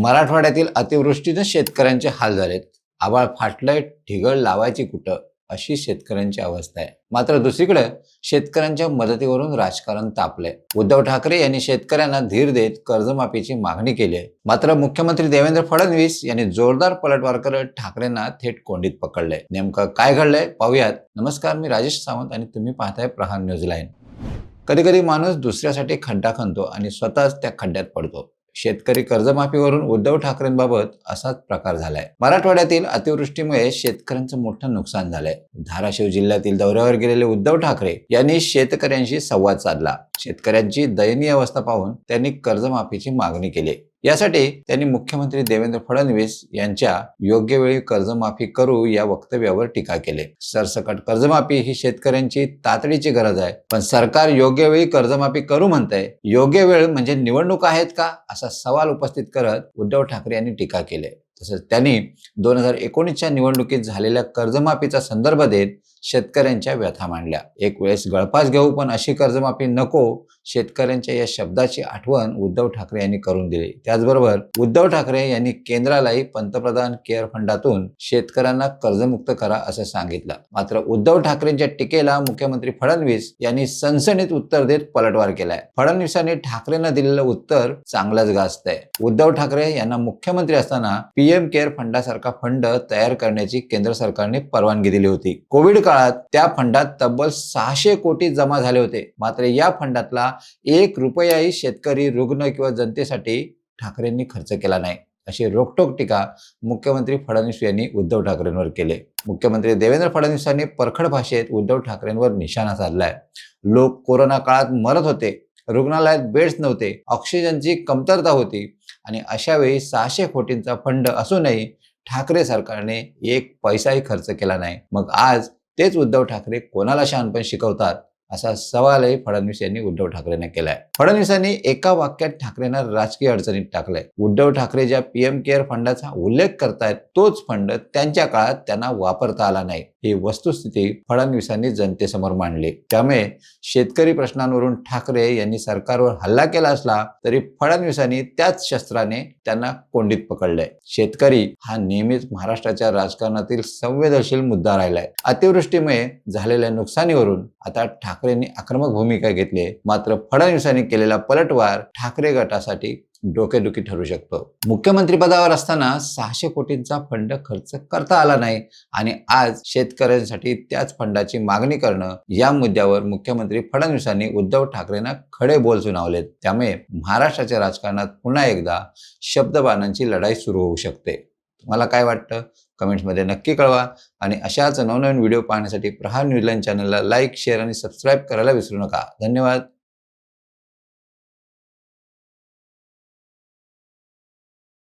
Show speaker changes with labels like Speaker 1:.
Speaker 1: मराठवाड्यातील अतिवृष्टीनं शेतकऱ्यांचे हाल झालेत. आबाळ फाटलंय ढिगळ लावायची कुठं? अशी शेतकऱ्यांची अवस्था आहे. मात्र दुसरीकडे शेतकऱ्यांच्या मदतीवरून राजकारण तापलंय. उद्धव ठाकरे यांनी शेतकऱ्यांना धीर देत कर्जमाफीची मागणी केली आहे. मात्र मुख्यमंत्री देवेंद्र फडणवीस यांनी जोरदार पलटवार करत ठाकरेंना थेट कोंडीत पकडले नेमकं काय घडलंय पाहूयात. नमस्कार मी राजेश सावंत आणि तुम्ही पाहताय प्रहार न्यूज लाईन कधी कधी माणूस दुसऱ्यासाठी खड्डा खणतो आणि स्वतःच त्या खड्ड्यात पडतो. शेतकरी कर्जमाफीवरून उद्धव ठाकरेंबाबत असाच प्रकार झालाय. मराठवाड्यातील अतिवृष्टीमुळे शेतकऱ्यांचं मोठं नुकसान झालंय. धाराशिव जिल्ह्यातील दौऱ्यावर गेलेले उद्धव ठाकरे यांनी शेतकऱ्यांशी संवाद साधला. शेतकऱ्यांची दयनीय अवस्था पाहून त्यांनी कर्जमाफीची मागणी केली. यासाठी त्यांनी मुख्यमंत्री देवेंद्र फडणवीस यांच्या योग्य वेळी कर्जमाफी करू या वक्तव्यावर टीका केली. सरसकट कर्जमाफी ही शेतकऱ्यांची तातडीची गरज आहे. पण सरकार योग्य वेळी कर्जमाफी करू म्हणतंय योग्य वेळ म्हणजे निवडणूक आहेत का? असा सवाल उपस्थित करत उद्धव ठाकरे यांनी टीका केली. तसंच त्यांनी दोन हजार एकोणीसच्या निवडणुकीत झालेल्या कर्जमाफीचा संदर्भ देत शेतकऱ्यांच्या व्यथा मांडल्या. एक वेळेस गळफास घेऊ पण अशी कर्जमाफी नको शेतकऱ्यांच्या या शब्दाची आठवण उद्धव ठाकरे यांनी करून दिली. त्याचबरोबर उद्धव ठाकरे यांनी केंद्रालाही पंतप्रधान केअर फंडातून शेतकऱ्यांना कर्जमुक्त करा असं सांगितलं. मात्र उद्धव ठाकरेंच्या टीकेला मुख्यमंत्री फडणवीस यांनी सनसणीत उत्तर देत पलटवार केलाय. फडणवीसांनी ठाकरेंना दिलेलं उत्तर चांगलंच गाजतंय. उद्धव ठाकरे यांना मुख्यमंत्री असताना पी. पीएम केअर फंडासारखा फंड तयार करण्याची केंद्र सरकारने परवानगी दिली होती. कोविड काळात त्या फंडात तब्बल सहाशे कोटी जमा झाले होते. मात्र या फंडातला एक रुपयाही शेतकरी रुग्ण किंवा जनतेसाठी ठाकरेंनी खर्च केला नाही. अशी रोखटोक टीका मुख्यमंत्री फडणवीस यांनी उद्धव ठाकरेंवर केले. मुख्यमंत्री देवेंद्र फडणवीसांनी परखड भाषेत उद्धव ठाकरेंवर निशाणा साधलाय. लोक कोरोना काळात मरत होते. रुग्णालयात बेड्स नव्हते. ऑक्सिजनची कमतरता होती. आणि अशा वेळी सहाशे कोटींचा फंड असूनही ठाकरे सरकारने एक पैसाही खर्च केला नाही. मग आज तेच उद्धव ठाकरे कोणाला शहाणपण शिकवतात? असा सवालही फडणवीस यांनी उद्धव ठाकरेंना केलाय. फडणवीसांनी एका वाक्यात ठाकरेंना राजकीय अडचणीत टाकलंय. उद्धव ठाकरे ज्या पीएम केअर फंडाचा उल्लेख करतायत तोच फंड त्यांच्या काळात त्यांना वापरता आला नाही. ही वस्तुस्थिती फडणवीसांनी जनतेसमोर मांडली. त्यामुळे शेतकरी प्रश्नांवरून ठाकरे यांनी सरकारवर हल्ला केला असला तरी फडणवीसांनी त्याच शस्त्राने त्यांना कोंडीत पकडलंय. शेतकरी हा नेहमीच महाराष्ट्राच्या राजकारणातील संवेदनशील मुद्दा राहिलाय. अतिवृष्टीमुळे झालेल्या नुकसानीवरून आता ठाकरेंनी आक्रमक भूमिका घेतली मात्र फडणवीसांनी केलेला पलटवार ठाकरे गटासाठी डोकेदुखी ठरू शकतो. मुख्यमंत्री पदावर असताना सहाशे कोटींचा फंड खर्च करता आला नाही आणि आज शेतकऱ्यांसाठी त्याच फंडाची मागणी करणं या मुद्द्यावर मुख्यमंत्री फडणवीसांनी उद्धव ठाकरेंना खडे बोल सुनावलेत त्यामुळे महाराष्ट्राच्या राजकारणात पुन्हा एकदा शब्दबाणांची लढाई सुरू होऊ शकते. तुम्हाला काय वाटतं? कमेंट्समध्ये नक्की कळवा. आणि अशाच नवनवीन व्हिडिओ पाहण्यासाठी प्रहार न्यूजलँड चॅनलला लाईक शेअर आणि सबस्क्राईब करायला विसरू नका. धन्यवाद.